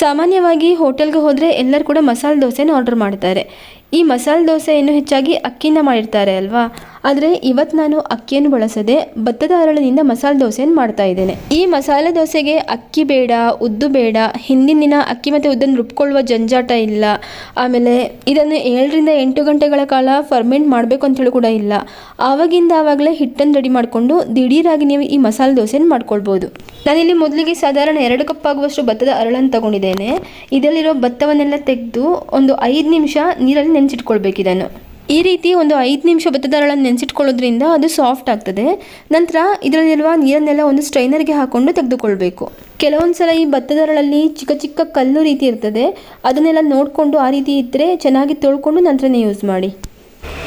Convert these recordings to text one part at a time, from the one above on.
ಸಾಮಾನ್ಯವಾಗಿ ಹೋಟೆಲ್ಗೆ ಹೋದರೆ ಎಲ್ಲರೂ ಕೂಡ ಮಸಾಲೆ ದೋಸೆನ ಆರ್ಡರ್ ಮಾಡ್ತಾರೆ. ಈ ಮಸಾಲೆ ದೋಸೆಯನ್ನು ಹೆಚ್ಚಾಗಿ ಅಕ್ಕಿಯಿಂದ ಮಾಡಿರ್ತಾರೆ ಅಲ್ವಾ? ಆದರೆ ಇವತ್ತು ನಾನು ಅಕ್ಕಿಯನ್ನು ಬಳಸದೆ ಭತ್ತದ ಹರಳಿನಿಂದ ಮಸಾಲೆ ದೋಸೆಯನ್ನು ಮಾಡ್ತಾ ಇದ್ದೇನೆ. ಈ ಮಸಾಲೆ ದೋಸೆಗೆ ಅಕ್ಕಿ ಬೇಡ, ಉದ್ದು ಬೇಡ, ಹಿಂದಿನ ದಿನ ಅಕ್ಕಿ ಮತ್ತು ಉದ್ದನ್ನು ರುಬ್ಕೊಳ್ಳುವ ಜಂಜಾಟ ಇಲ್ಲ. ಆಮೇಲೆ ಇದನ್ನು ಏಳರಿಂದ ಎಂಟು ಗಂಟೆಗಳ ಕಾಲ ಫರ್ಮೆಂಟ್ ಮಾಡಬೇಕು ಅಂತೇಳಿ ಕೂಡ ಇಲ್ಲ. ಆವಾಗಿಂದ ಆವಾಗಲೇ ಹಿಟ್ಟನ್ನು ರೆಡಿ ಮಾಡಿಕೊಂಡು ದಿಢೀರಾಗಿ ನೀವು ಈ ಮಸಾಲೆ ದೋಸೆಯನ್ನು ಮಾಡ್ಕೊಳ್ಬೋದು. ನಾನಿಲ್ಲಿ ಮೊದಲಿಗೆ ಸಾಧಾರಣ ಎರಡು ಕಪ್ ಆಗುವಷ್ಟು ಭತ್ತದ ಅರಳನ್ನು ತಗೊಂಡಿದ್ದೇನೆ. ಇದರಲ್ಲಿರೋ ಭತ್ತವನ್ನೆಲ್ಲ ತೆಗೆದು ಒಂದು ಐದು ನಿಮಿಷ ನೀರಲ್ಲಿ ನೆನೆಸಿಟ್ಕೊಳ್ಬೇಕು ಇದನ್ನು. ಈ ರೀತಿ ಒಂದು ಐದು ನಿಮಿಷ ಭತ್ತದ ಹರಳನ್ನು ನೆನೆಸಿಟ್ಕೊಳ್ಳೋದ್ರಿಂದ ಅದು ಸಾಫ್ಟ್ ಆಗ್ತದೆ. ನಂತರ ಇದರಲ್ಲಿರುವ ನೀರನ್ನೆಲ್ಲ ಒಂದು ಸ್ಟ್ರೈನರ್ಗೆ ಹಾಕೊಂಡು ತೆಗೆದುಕೊಳ್ಬೇಕು. ಕೆಲವೊಂದು ಸಲ ಈ ಭತ್ತದ ಅರಳಲ್ಲಿ ಚಿಕ್ಕ ಚಿಕ್ಕ ಕಲ್ಲು ರೀತಿ ಇರ್ತದೆ. ಅದನ್ನೆಲ್ಲ ನೋಡಿಕೊಂಡು ಆ ರೀತಿ ಇದ್ದರೆ ಚೆನ್ನಾಗಿ ತೊಳ್ಕೊಂಡು ನಂತರನೇ ಯೂಸ್ ಮಾಡಿ.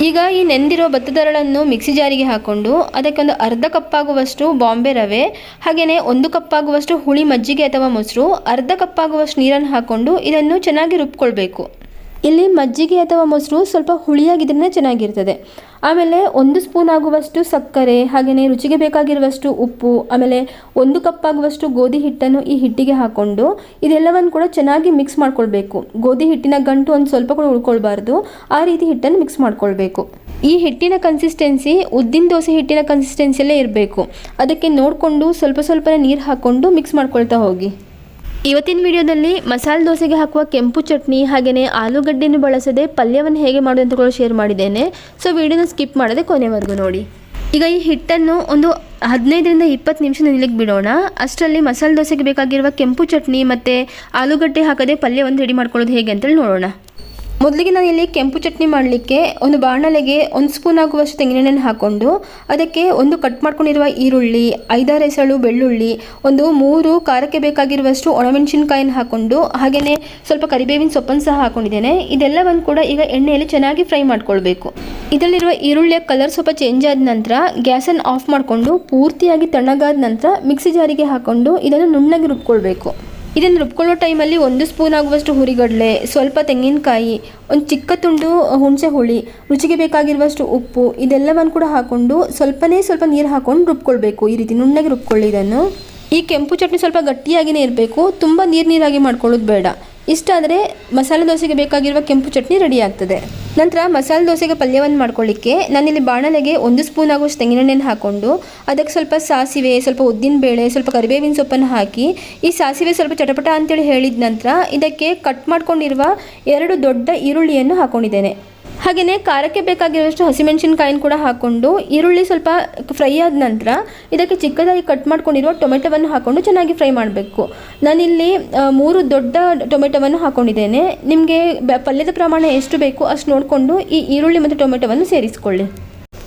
ಈಗ ಈ ನೆಂದಿರೋ ಭತ್ತದ ಅರಳನ್ನು ಮಿಕ್ಸಿ ಜಾರಿಗೆ ಹಾಕ್ಕೊಂಡು ಅದಕ್ಕೆ ಒಂದು ಅರ್ಧ ಕಪ್ಪಾಗುವಷ್ಟು ಬಾಂಬೆ ರವೆ ಹಾಗೆಯೇ ಒಂದು ಕಪ್ಪಾಗುವಷ್ಟು ಹುಳಿ ಮಜ್ಜಿಗೆ ಅಥವಾ ಮೊಸರು, ಅರ್ಧ ಕಪ್ಪಾಗುವಷ್ಟು ನೀರನ್ನು ಹಾಕ್ಕೊಂಡು ಇದನ್ನು ಚೆನ್ನಾಗಿ ರುಬ್ಕೊಳ್ಬೇಕು. ಇಲ್ಲಿ ಮಜ್ಜಿಗೆ ಅಥವಾ ಮೊಸರು ಸ್ವಲ್ಪ ಹುಳಿಯಾಗಿದ್ರೆ ಚೆನ್ನಾಗಿರ್ತದೆ. ಆಮೇಲೆ ಒಂದು ಸ್ಪೂನ್ ಆಗುವಷ್ಟು ಸಕ್ಕರೆ ಹಾಗೆಯೇ ರುಚಿಗೆ ಬೇಕಾಗಿರುವಷ್ಟು ಉಪ್ಪು, ಆಮೇಲೆ ಒಂದು ಕಪ್ ಆಗುವಷ್ಟು ಗೋಧಿ ಹಿಟ್ಟನ್ನು ಈ ಹಿಟ್ಟಿಗೆ ಹಾಕ್ಕೊಂಡು ಇದೆಲ್ಲವನ್ನು ಕೂಡ ಚೆನ್ನಾಗಿ ಮಿಕ್ಸ್ ಮಾಡ್ಕೊಳ್ಬೇಕು. ಗೋಧಿ ಹಿಟ್ಟಿನ ಗಂಟು ಒಂದು ಸ್ವಲ್ಪ ಕೂಡ ಉಳ್ಕೊಳ್ಬಾರ್ದು. ಆ ರೀತಿ ಹಿಟ್ಟನ್ನು ಮಿಕ್ಸ್ ಮಾಡ್ಕೊಳ್ಬೇಕು. ಈ ಹಿಟ್ಟಿನ ಕನ್ಸಿಸ್ಟೆನ್ಸಿ ಉದ್ದಿನ ದೋಸೆ ಹಿಟ್ಟಿನ ಕನ್ಸಿಸ್ಟೆನ್ಸಿಯಲ್ಲೇ ಇರಬೇಕು. ಅದಕ್ಕೆ ನೋಡಿಕೊಂಡು ಸ್ವಲ್ಪ ಸ್ವಲ್ಪನೇ ನೀರು ಹಾಕ್ಕೊಂಡು ಮಿಕ್ಸ್ ಮಾಡ್ಕೊಳ್ತಾ ಹೋಗಿ. ಇವತ್ತಿನ ವಿಡಿಯೋದಲ್ಲಿ ಮಸಾಲೆ ದೋಸೆಗೆ ಹಾಕುವ ಕೆಂಪು ಚಟ್ನಿ ಹಾಗೆಯೇ ಆಲೂಗಡ್ಡೆಯನ್ನು ಬಳಸದೆ ಪಲ್ಯವನ್ನು ಹೇಗೆ ಮಾಡೋದು ಅಂತ ಕೂಡ ಶೇರ್ ಮಾಡಿದ್ದೇನೆ. ಸೊ ವಿಡಿಯೋನ ಸ್ಕಿಪ್ ಮಾಡದೆ ಕೊನೆವರೆಗೂ ನೋಡಿ. ಈಗ ಈ ಹಿಟ್ಟನ್ನು ಒಂದು ಹದಿನೈದರಿಂದ ಇಪ್ಪತ್ತು ನಿಮಿಷ ನಿಲ್ಲಿಗೆ ಬಿಡೋಣ. ಅಷ್ಟರಲ್ಲಿ ಮಸಾಲೆ ದೋಸೆಗೆ ಬೇಕಾಗಿರುವ ಕೆಂಪು ಚಟ್ನಿ ಮತ್ತು ಆಲೂಗಡ್ಡೆ ಹಾಕದೆ ಪಲ್ಯವನ್ನು ರೆಡಿ ಮಾಡ್ಕೊಳ್ಳೋದು ಹೇಗೆ ಅಂತೇಳಿ ನೋಡೋಣ. ಮೊದಲಿಗೆ ನಾನು ಇಲ್ಲಿ ಕೆಂಪು ಚಟ್ನಿ ಮಾಡಲಿಕ್ಕೆ ಒಂದು ಬಾಣಲೆಗೆ ಒಂದು ಸ್ಪೂನ್ ಆಗುವಷ್ಟು ತೆಂಗಿನೆಣ್ಣೆನ ಹಾಕ್ಕೊಂಡು ಅದಕ್ಕೆ ಒಂದು ಕಟ್ ಮಾಡ್ಕೊಂಡಿರುವ ಈರುಳ್ಳಿ, ಐದಾರು ಎಸಳು ಬೆಳ್ಳುಳ್ಳಿ, ಒಂದು ಮೂರು ಖಾರಕ್ಕೆ ಬೇಕಾಗಿರುವಷ್ಟು ಒಣಮೆಣಸಿನ್ಕಾಯಿನ ಹಾಕ್ಕೊಂಡು ಹಾಗೆಯೇ ಸ್ವಲ್ಪ ಕರಿಬೇವಿನ ಸೊಪ್ಪನ್ನು ಸಹ ಹಾಕ್ಕೊಂಡಿದ್ದೇನೆ ಇದೆಲ್ಲವನ್ನು ಕೂಡ ಈಗ ಎಣ್ಣೆಯಲ್ಲಿ ಚೆನ್ನಾಗಿ ಫ್ರೈ ಮಾಡ್ಕೊಳ್ಬೇಕು. ಇದರಲ್ಲಿರುವ ಈರುಳ್ಳಿಯ ಕಲರ್ ಸ್ವಲ್ಪ ಚೇಂಜ್ ಆದ ನಂತರ ಗ್ಯಾಸನ್ನು ಆಫ್ ಮಾಡಿಕೊಂಡು ಪೂರ್ತಿಯಾಗಿ ತಣ್ಣಗಾದ ನಂತರ ಮಿಕ್ಸಿ ಜಾರಿಗೆ ಹಾಕ್ಕೊಂಡು ಇದನ್ನು ನುಣ್ಣಗೆ ರುಬ್ಕೊಳ್ಬೇಕು. ಇದನ್ನು ರುಬ್ಕೊಳ್ಳೋ ಟೈಮಲ್ಲಿ ಒಂದು ಸ್ಪೂನ್ ಆಗುವಷ್ಟು ಹುರಿಗಡಲೆ, ಸ್ವಲ್ಪ ತೆಂಗಿನಕಾಯಿ, ಒಂದು ಚಿಕ್ಕ ತುಂಡು ಹುಣಸೆ ಹುಳಿ, ರುಚಿಗೆ ಬೇಕಾಗಿರುವಷ್ಟು ಉಪ್ಪು, ಇದೆಲ್ಲವನ್ನು ಕೂಡ ಹಾಕ್ಕೊಂಡು ಸ್ವಲ್ಪನೇ ಸ್ವಲ್ಪ ನೀರು ಹಾಕ್ಕೊಂಡು ರುಬ್ಕೊಳ್ಬೇಕು. ಈ ರೀತಿ ನುಣ್ಣಗೆ ರುಬ್ಕೊಳ್ಳಿ ಇದನ್ನು. ಈ ಕೆಂಪು ಚಟ್ನಿ ಸ್ವಲ್ಪ ಗಟ್ಟಿಯಾಗಿಯೇ ಇರಬೇಕು. ತುಂಬ ನೀರು ನೀರಾಗಿ ಮಾಡ್ಕೊಳ್ಳೋದು ಬೇಡ. ಇಷ್ಟಾದರೆ ಮಸಾಲೆ ದೋಸೆಗೆ ಬೇಕಾಗಿರುವ ಕೆಂಪು ಚಟ್ನಿ ರೆಡಿ ಆಗ್ತದೆ. ನಂತರ ಮಸಾಲೆ ದೋಸೆಗೆ ಪಲ್ಯವನ್ನು ಮಾಡ್ಕೊಳ್ಳಿಕ್ಕೆ ನಾನಿಲ್ಲಿ ಬಾಣಲೆಗೆ ಒಂದು ಸ್ಪೂನ್ ಆಗುವಷ್ಟು ತೆಂಗಿನೆಣ್ಣೆಯನ್ನು ಹಾಕ್ಕೊಂಡು ಅದಕ್ಕೆ ಸ್ವಲ್ಪ ಸಾಸಿವೆ, ಸ್ವಲ್ಪ ಉದ್ದಿನ ಬೇಳೆ, ಸ್ವಲ್ಪ ಕರಿಬೇವಿನ ಸೊಪ್ಪನ್ನು ಹಾಕಿ ಈ ಸಾಸಿವೆ ಸ್ವಲ್ಪ ಚಟಪಟ ಅಂತೇಳಿ ಹೇಳಿದ ನಂತರ ಇದಕ್ಕೆ ಕಟ್ ಮಾಡ್ಕೊಂಡಿರುವ ಎರಡು ದೊಡ್ಡ ಈರುಳ್ಳಿಯನ್ನು ಹಾಕ್ಕೊಂಡಿದ್ದೇನೆ ಹಾಗೆಯೇ ಖಾರಕ್ಕೆ ಬೇಕಾಗಿರುವಷ್ಟು ಹಸಿಮೆಣಸಿನಕಾಯಿನ ಕೂಡ ಹಾಕ್ಕೊಂಡು ಈರುಳ್ಳಿ ಸ್ವಲ್ಪ ಫ್ರೈ ಆದ ನಂತರ ಇದಕ್ಕೆ ಚಿಕ್ಕದಾಗಿ ಕಟ್ ಮಾಡ್ಕೊಂಡಿರುವ ಟೊಮೆಟೊವನ್ನು ಹಾಕ್ಕೊಂಡು ಚೆನ್ನಾಗಿ ಫ್ರೈ ಮಾಡಬೇಕು. ನಾನಿಲ್ಲಿ ಮೂರು ದೊಡ್ಡ ಟೊಮೆಟೊವನ್ನು ಹಾಕ್ಕೊಂಡಿದ್ದೇನೆ ನಿಮಗೆ ಪಲ್ಯದ ಪ್ರಮಾಣ ಎಷ್ಟು ಬೇಕು ಅಷ್ಟು ನೋಡಿಕೊಂಡು ಈ ಈರುಳ್ಳಿ ಮತ್ತು ಟೊಮೆಟೊವನ್ನು ಸೇರಿಸಿಕೊಳ್ಳಿ.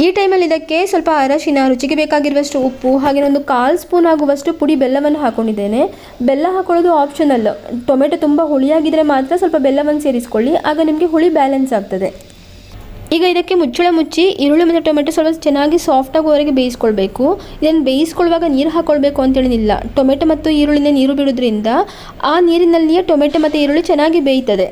ಈ ಟೈಮಲ್ಲಿ ಇದಕ್ಕೆ ಸ್ವಲ್ಪ ಅರಶಿನ, ರುಚಿಗೆ ಬೇಕಾಗಿರುವಷ್ಟು ಉಪ್ಪು ಹಾಗೆ ಒಂದು ಕಾಲು ಸ್ಪೂನ್ ಆಗುವಷ್ಟು ಪುಡಿ ಬೆಲ್ಲವನ್ನು ಹಾಕ್ಕೊಂಡಿದ್ದೇನೆ ಬೆಲ್ಲ ಹಾಕೊಳ್ಳೋದು ಆಪ್ಷನಲ್ ಟೊಮೆಟೊ ತುಂಬ ಹುಳಿಯಾಗಿದ್ದರೆ ಮಾತ್ರ ಸ್ವಲ್ಪ ಬೆಲ್ಲವನ್ನು ಸೇರಿಸ್ಕೊಳ್ಳಿ. ಆಗ ನಿಮಗೆ ಹುಳಿ ಬ್ಯಾಲೆನ್ಸ್ ಆಗ್ತದೆ. ಈಗ ಇದಕ್ಕೆ ಮುಚ್ಚಳ ಮುಚ್ಚಿ ಈರುಳ್ಳಿ ಮತ್ತು ಟೊಮೆಟೊ ಸ್ವಲ್ಪ ಚೆನ್ನಾಗಿ ಸಾಫ್ಟ್ ಆಗುವವರೆಗೆ ಬೇಯಿಸ್ಕೊಳ್ಬೇಕು. ಇದನ್ನು ಬೇಯಿಸ್ಕೊಳ್ಳುವಾಗ ನೀರು ಹಾಕ್ಕೊಳ್ಬೇಕು ಅಂತೇಳಿನಿಲ್ಲ. ಟೊಮೆಟೊ ಮತ್ತು ಈರುಳ್ಳಿನ ನೀರು ಬಿಡೋದ್ರಿಂದ ಆ ನೀರಿನಲ್ಲಿಯೇ ಟೊಮೆಟೊ ಮತ್ತು ಈರುಳ್ಳಿ ಚೆನ್ನಾಗಿ ಬೇಯ್ತದೆ.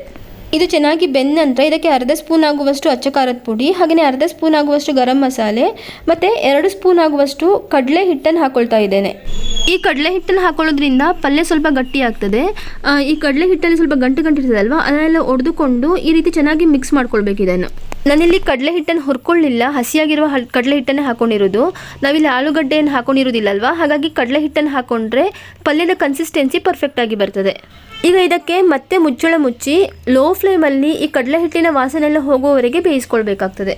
ಇದು ಚೆನ್ನಾಗಿ ಬೆಂದ ನಂತರ ಇದಕ್ಕೆ ಅರ್ಧ ಸ್ಪೂನ್ ಆಗುವಷ್ಟು ಅಚ್ಚ ಖಾರದ ಪುಡಿ ಹಾಗೆಯೇ ಅರ್ಧ ಸ್ಪೂನ್ ಆಗುವಷ್ಟು ಗರಂ ಮಸಾಲೆ, ಮತ್ತು ಎರಡು ಸ್ಪೂನ್ ಆಗುವಷ್ಟು ಕಡಲೆ ಹಿಟ್ಟನ್ನು ಹಾಕೊಳ್ತಾ ಇದ್ದೇನೆ. ಈ ಕಡಲೆ ಹಿಟ್ಟನ್ನು ಹಾಕೊಳ್ಳೋದ್ರಿಂದ ಪಲ್ಯ ಸ್ವಲ್ಪ ಗಟ್ಟಿ ಆಗ್ತದೆ. ಈ ಕಡಲೆ ಹಿಟ್ಟಲ್ಲಿ ಸ್ವಲ್ಪ ಗಂಟು ಗಂಟು ಅಲ್ವಾ? ಅದನ್ನೆಲ್ಲ ಒಡೆದುಕೊಂಡು ಈ ರೀತಿ ಚೆನ್ನಾಗಿ ಮಿಕ್ಸ್ ಮಾಡ್ಕೊಳ್ಬೇಕು ಇದನ್ನು. ನಾನಿಲ್ಲಿ ಕಡಲೆ ಹಿಟ್ಟನ್ನು ಹುರ್ಕೊಳ್ಳಿಲ್ಲ. ಹಸಿಯಾಗಿರುವ ಹ ಕಡಲೆ ಹಿಟ್ಟನ್ನೇ ಹಾಕೊಂಡಿರೋದು. ನಾವಿಲ್ಲಿ ಆಲೂಗಡ್ಡೆಯನ್ನು ಹಾಕೊಂಡಿರೋದಿಲ್ಲ ಅಲ್ವಾ? ಹಾಗಾಗಿ ಕಡಲೆ ಹಿಟ್ಟನ್ನು ಹಾಕೊಂಡ್ರೆ ಪಲ್ಯದ ಕನ್ಸಿಸ್ಟೆನ್ಸಿ ಪರ್ಫೆಕ್ಟಾಗಿ ಬರ್ತದೆ. ಈಗ ಇದಕ್ಕೆ ಮತ್ತೆ ಮುಚ್ಚಳ ಮುಚ್ಚಿ ಲೋ ಫ್ಲೇಮಲ್ಲಿ ಈ ಕಡಲೆ ಹಿಟ್ಟಿನ ವಾಸನೆ ಎಲ್ಲ ಹೋಗುವವರೆಗೆ ಬೇಯಿಸ್ಕೊಳ್ಬೇಕಾಗ್ತದೆ.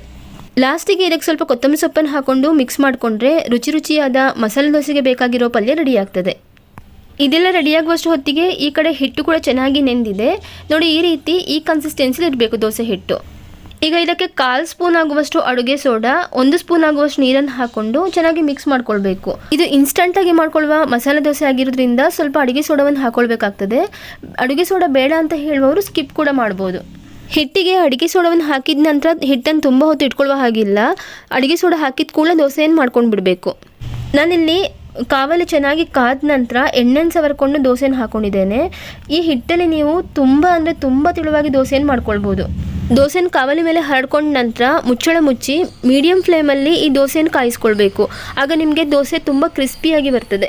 ಲಾಸ್ಟಿಗೆ ಇದಕ್ಕೆ ಸ್ವಲ್ಪ ಕೊತ್ತಂಬರಿ ಸೊಪ್ಪನ್ನು ಹಾಕೊಂಡು ಮಿಕ್ಸ್ ಮಾಡಿಕೊಂಡ್ರೆ ರುಚಿ ರುಚಿಯಾದ ಮಸಾಲೆ ದೋಸೆಗೆ ಬೇಕಾಗಿರೋ ಪಲ್ಯ ರೆಡಿ ಆಗ್ತದೆ ಇದೆಲ್ಲ ರೆಡಿಯಾಗುವಷ್ಟು ಹೊತ್ತಿಗೆ ಈ ಕಡೆ ಹಿಟ್ಟು ಕೂಡ ಚೆನ್ನಾಗಿ ನೆಂದಿದೆ. ನೋಡಿ ಈ ರೀತಿ ಈ ಕನ್ಸಿಸ್ಟೆನ್ಸಿಲಿ ಇರಬೇಕು ದೋಸೆ ಹಿಟ್ಟು. ಈಗ ಇದಕ್ಕೆ ಕಾಲು ಸ್ಪೂನ್ ಆಗುವಷ್ಟು ಅಡುಗೆ ಸೋಡಾ, ಒಂದು ಸ್ಪೂನ್ ಆಗುವಷ್ಟು ನೀರನ್ನು ಹಾಕೊಂಡು ಚೆನ್ನಾಗಿ ಮಿಕ್ಸ್ ಮಾಡ್ಕೊಳ್ಬೇಕು. ಇದು ಇನ್ಸ್ಟಂಟ್ ಆಗಿ ಮಾಡ್ಕೊಳ್ಳುವ ಮಸಾಲೆ ದೋಸೆ ಆಗಿರೋದ್ರಿಂದ ಸ್ವಲ್ಪ ಅಡುಗೆ ಸೋಡಾವನ್ನು ಹಾಕೊಳ್ಬೇಕಾಗ್ತದೆ. ಅಡುಗೆ ಸೋಡಾ ಬೇಡ ಅಂತ ಹೇಳುವವರು ಸ್ಕಿಪ್ ಕೂಡ ಮಾಡ್ಬೋದು. ಹಿಟ್ಟಿಗೆ ಅಡುಗೆ ಸೋಡಾವನ್ನು ಹಾಕಿದ ನಂತರ ಹಿಟ್ಟನ್ನು ತುಂಬ ಹೊತ್ತು ಇಟ್ಕೊಳ್ಳುವ ಹಾಗಿಲ್ಲ. ಅಡುಗೆ ಸೋಡಾ ಹಾಕಿದ ಕೂಡಲೇ ದೋಸೆಯನ್ನು ಮಾಡ್ಕೊಂಡು ಬಿಡಬೇಕು. ನಾನಿಲ್ಲಿ ಕಾವಲು ಚೆನ್ನಾಗಿ ಕಾದ ನಂತರ ಎಣ್ಣೆನ ಸವರ್ಕೊಂಡು ದೋಸೆಯನ್ನು ಹಾಕೊಂಡಿದ್ದೇನೆ. ಈ ಹಿಟ್ಟಲ್ಲಿ ನೀವು ತುಂಬ ಅಂದರೆ ತುಂಬ ತೆಳುವಾಗಿ ದೋಸೆಯನ್ನು ಮಾಡ್ಕೊಳ್ಬೋದು. ದೋಸೆನ ಕಾವಲಿ ಮೇಲೆ ಹರಡ್ಕೊಂಡ ನಂತರ ಮುಚ್ಚಳ ಮುಚ್ಚಿ ಮೀಡಿಯಂ ಫ್ಲೇಮಲ್ಲಿ ಈ ದೋಸೆಯನ್ನು ಕಾಯಿಸ್ಕೊಳ್ಬೇಕು. ಆಗ ನಿಮಗೆ ದೋಸೆ ತುಂಬ ಕ್ರಿಸ್ಪಿಯಾಗಿ ಬರ್ತದೆ.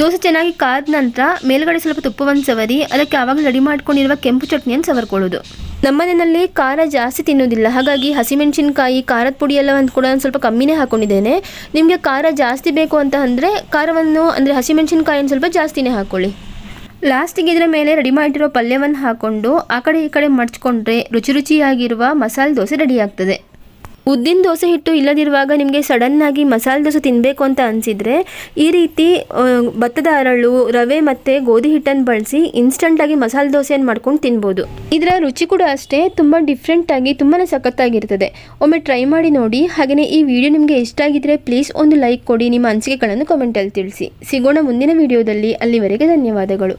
ದೋಸೆ ಚೆನ್ನಾಗಿ ಕಾದ ನಂತರ ಮೇಲ್ಗಡೆ ಸ್ವಲ್ಪ ತುಪ್ಪವನ್ನು ಸವರಿ, ಅದಕ್ಕೆ ಆವಾಗ ರೆಡಿ ಮಾಡ್ಕೊಂಡಿರುವ ಕೆಂಪು ಚಟ್ನಿಯನ್ನು ಸವರ್ಕೊಳ್ಳೋದು. ನಮ್ಮ ಮನೆಯಲ್ಲಿ ಖಾರ ಜಾಸ್ತಿ ತಿನ್ನೋದಿಲ್ಲ. ಹಾಗಾಗಿ ಹಸಿಮೆಣಸಿನ್ಕಾಯಿ, ಖಾರದ ಪುಡಿ ಎಲ್ಲವನ್ನು ಕೂಡ ಒಂದು ಸ್ವಲ್ಪ ಕಮ್ಮಿನೇ ಹಾಕ್ಕೊಂಡಿದ್ದೇನೆ ನಿಮಗೆ ಖಾರ ಜಾಸ್ತಿ ಬೇಕು ಅಂತ ಅಂದರೆ ಖಾರವನ್ನು, ಅಂದರೆ ಹಸಿಮೆಣಸಿನ್ಕಾಯಿಯನ್ನು ಸ್ವಲ್ಪ ಜಾಸ್ತಿನೇ ಹಾಕ್ಕೊಳ್ಳಿ ಲಾಸ್ಟಿಗೆ ಇದರ ಮೇಲೆ ರೆಡಿ ಮಾಡಿರೋ ಪಲ್ಯವನ್ನು ಹಾಕ್ಕೊಂಡು ಆ ಕಡೆ ಈ ಕಡೆ ಮಡ್ಚಿಕೊಂಡ್ರೆ ರುಚಿ ರುಚಿಯಾಗಿರುವ ಮಸಾಲೆ ದೋಸೆ ರೆಡಿ ಆಗ್ತದೆ. ಉದ್ದಿನ ದೋಸೆ ಹಿಟ್ಟು ಇಲ್ಲದಿರುವಾಗ ನಿಮಗೆ ಸಡನ್ನಾಗಿ ಮಸಾಲೆ ದೋಸೆ ತಿನ್ನಬೇಕು ಅಂತ ಅನಿಸಿದರೆ ಈ ರೀತಿ ಭತ್ತದ ಅರಳು, ರವೆ ಮತ್ತು ಗೋಧಿ ಹಿಟ್ಟನ್ನು ಬಳಸಿ ಇನ್ಸ್ಟಂಟಾಗಿ ಮಸಾಲೆ ದೋಸೆಯನ್ನು ಮಾಡ್ಕೊಂಡು ತಿನ್ಬೋದು. ಇದರ ರುಚಿ ಕೂಡ ಅಷ್ಟೇ, ತುಂಬ ಡಿಫ್ರೆಂಟಾಗಿ ತುಂಬಾ ಸಖತ್ತಾಗಿರ್ತದೆ. ಒಮ್ಮೆ ಟ್ರೈ ಮಾಡಿ ನೋಡಿ ಹಾಗೆಯೇ ಈ ವಿಡಿಯೋ ನಿಮಗೆ ಇಷ್ಟ ಆಗಿದ್ರೆ ಪ್ಲೀಸ್ ಒಂದು ಲೈಕ್ ಕೊಡಿ, ನಿಮ್ಮ ಅನಿಸಿಕೆಗಳನ್ನು ಕಮೆಂಟಲ್ಲಿ ತಿಳಿಸಿ. ಸಿಗೋಣ ಮುಂದಿನ ವಿಡಿಯೋದಲ್ಲಿ ಅಲ್ಲಿವರೆಗೆ ಧನ್ಯವಾದಗಳು.